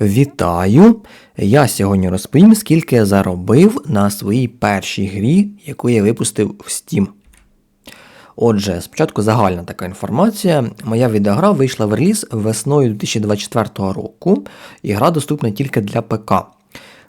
Вітаю! Я сьогодні розповім, скільки я заробив на своїй першій грі, яку я випустив в Steam. Отже, спочатку загальна така інформація. Моя відеогра вийшла в реліз весною 2024 року, і гра доступна тільки для ПК.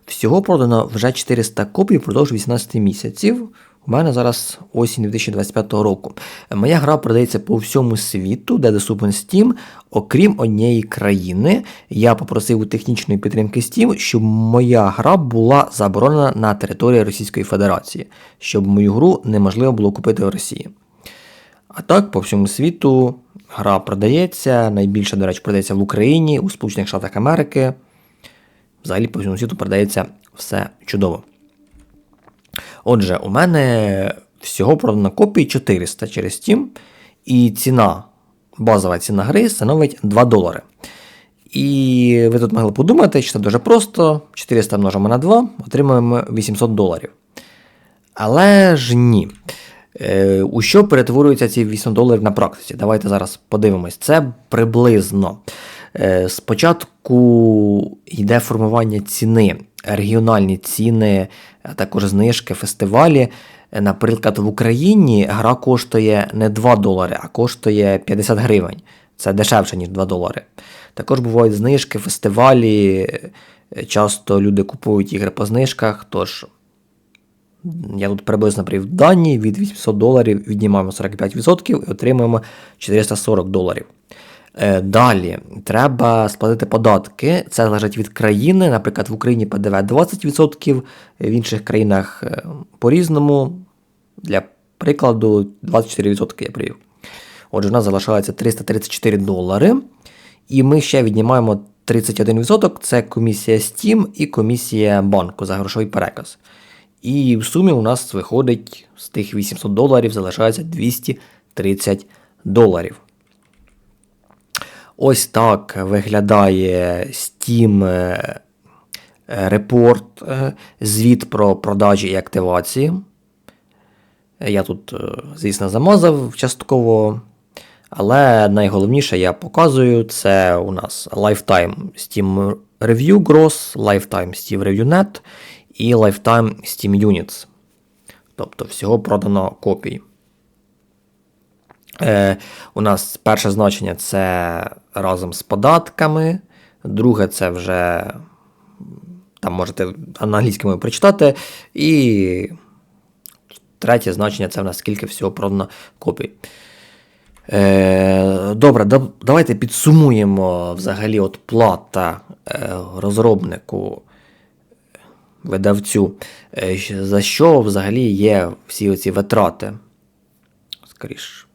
Всього продано вже 400 копій впродовж 18 місяців. У мене зараз осінь 2025 року. Моя гра продається по всьому світу, де доступен Steam, окрім однієї країни. Я попросив у технічної підтримки Steam, щоб моя гра була заборонена на території Російської Федерації, щоб мою гру неможливо було купити в Росії. А так, по всьому світу гра продається. Найбільше, до речі, продається в Україні, у Сполучених Штатах Америки. Взагалі, по всьому світу продається все чудово. Отже, у мене всього продано копій 400 через Steam, і ціна, базова ціна гри становить 2 долари. І ви тут могли подумати, що це дуже просто: 400 множимо на 2, отримуємо 800 доларів. Але ж ні. Е, у що перетворюються ці 800 доларів на практиці? Давайте зараз подивимось. Це приблизно. Е, спочатку йде формування ціни, регіональні ціни, також знижки, фестивалі. Наприклад, в Україні гра коштує не 2 долари, а коштує 50 гривень. Це дешевше, ніж 2 долари. Також бувають знижки, фестивалі. Часто люди купують ігри по знижках. Тож, я тут приблизно привів дані від 800 доларів віднімаємо 45% і отримуємо 440 доларів. Е, далі треба сплатити податки. Це залежить від країни. Наприклад, в Україні ПДВ 20%, в інших країнах е, по-різному. Для прикладу, 24% я привів. Отже, у нас залишається 334 долари. І ми ще віднімаємо 31%. Це комісія Steam і комісія банку за грошовий переказ. І в сумі у нас виходить з тих 800 доларів, залишається 230 доларів. Ось так виглядає Steam е, репорт, е, звіт про продажі і активації. Я тут, е, звісно, замазав частково. Але найголовніше я показую це у нас Lifetime Steam Review Gross, Lifetime Steam Review Net і Lifetime Steam Units. Тобто всього продано копій. Е, У нас перше значення це разом з податками. Друге, це вже там можете англійською прочитати. І третє значення це в нас скільки всього продано копій. Е, Добре, давайте підсумуємо взагалі от плата е, розробнику видавцю, е, за що взагалі є всі оці витрати. Скоріше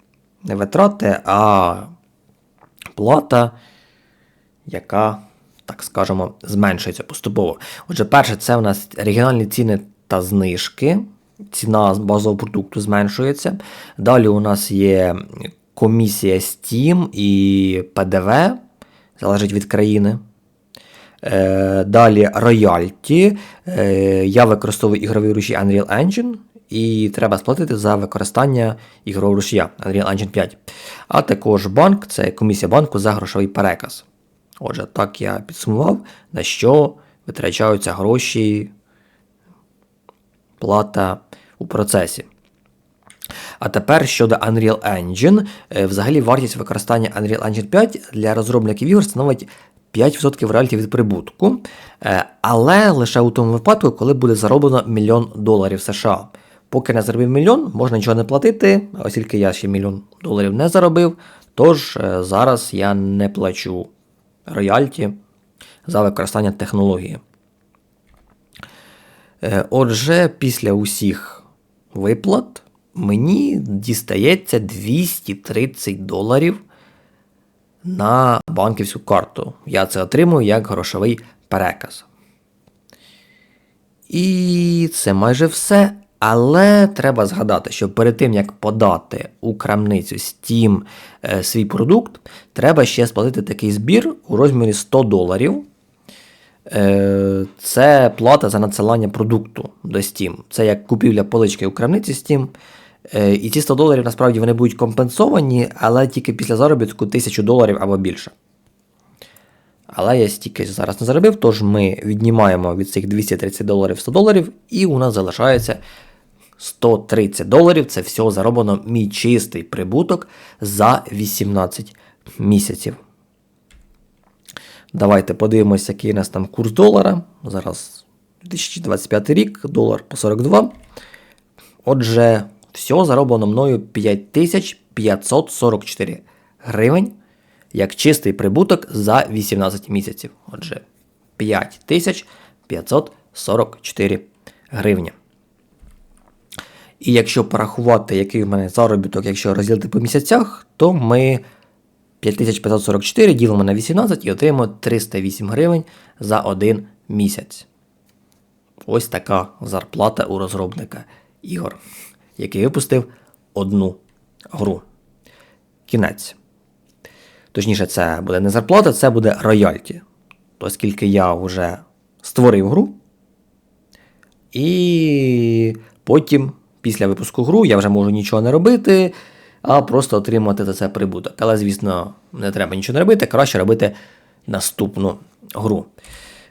не витрати, а плата, яка, так скажемо, зменшується поступово. Отже, перше, це у нас регіональні ціни та знижки. Ціна базового продукту зменшується. Далі у нас є комісія Steam і ПДВ, залежить від країни. Е, далі роялті. Е, я використовую ігрові руші Unreal Engine і треба сплатити за використання ігрового рушія Unreal Engine 5. А також банк це комісія банку за грошовий переказ. Отже, так я підсумував, на що витрачаються гроші, плата у процесі. А тепер щодо Unreal Engine, е, взагалі вартість використання Unreal Engine 5 для розробників ігор становить 5% роялті від прибутку, е, але лише у тому випадку, коли буде зароблено мільйон доларів США. Поки не заробив мільйон, можна нічого не платити, оскільки я ще мільйон доларів не заробив, тож е, зараз я не плачу роялті за використання технології. Е, отже, після усіх виплат мені дістається 230 доларів на банківську карту. Я це отримую як грошовий переказ. І це майже все. Але треба згадати, що перед тим, як подати у крамницю Steam е, свій продукт, треба ще сплатити такий збір у розмірі 100 доларів. Е, це плата за надсилання продукту до Steam. Це як купівля полички у крамниці Steam. Е, і ці 100 доларів насправді вони будуть компенсовані, але тільки після заробітку 1000 доларів або більше. Але я стільки зараз не заробив, тож ми віднімаємо від цих 230 доларів 100 доларів, і у нас залишається 130 доларів. Це все зароблено мій чистий прибуток за 18 місяців. Давайте подивимося, який у нас там курс долара. Зараз 2025 рік, долар по 42. Отже, все зароблено мною 5544 гривень як чистий прибуток за 18 місяців. Отже, 5544 гривні. І якщо порахувати, який в мене заробіток, якщо розділити по місяцях, то ми 5544 ділимо на 18 і отримаємо 308 гривень за один місяць. Ось така зарплата у розробника ігор, який випустив одну гру. Кінець. Точніше, це буде не зарплата, це буде роялті. Оскільки я вже створив гру. І потім, після випуску гру, я вже можу нічого не робити, а просто отримати за це прибуток. Але, звісно, не треба нічого не робити, краще робити наступну гру.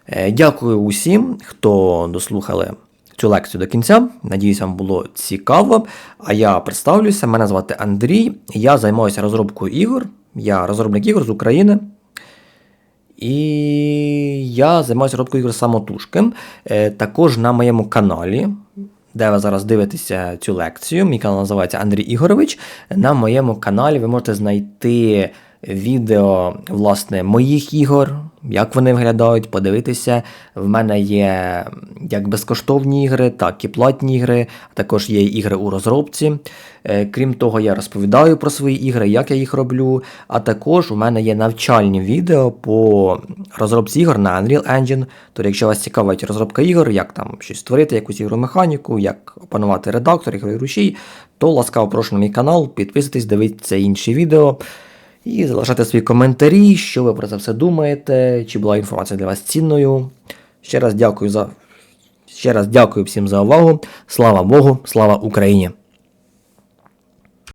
Е, Дякую усім, хто дослухали цю лекцію до кінця. Надіюсь, вам було цікаво. А я представлюся, мене звати Андрій, я займаюся розробкою ігор. Я розробник ігор з України. І я займаюся розробкою ігор самотужки. Е, Також на моєму каналі, де ви зараз дивитеся цю лекцію, мій канал називається Андрій Ігорович. На моєму каналі ви можете знайти відео власне, моїх ігор, як вони виглядають, подивитися. В мене є як безкоштовні ігри, так і платні ігри, а також є ігри у розробці. Е, Крім того, я розповідаю про свої ігри, як я їх роблю. А також у мене є навчальні відео по розробці ігор на Unreal Engine. Тобто, якщо вас цікавить розробка ігор, як там щось створити, якусь ігромеханіку, як опанувати редактор, ігровий рушій, то ласкаво прошу на мій канал, підписуйтесь, дивіться інші відео. І залишайте свої коментарі, що ви про це все думаєте, чи була інформація для вас цінною. Ще раз дякую за ще раз дякую всім за увагу. Слава Богу, слава Україні!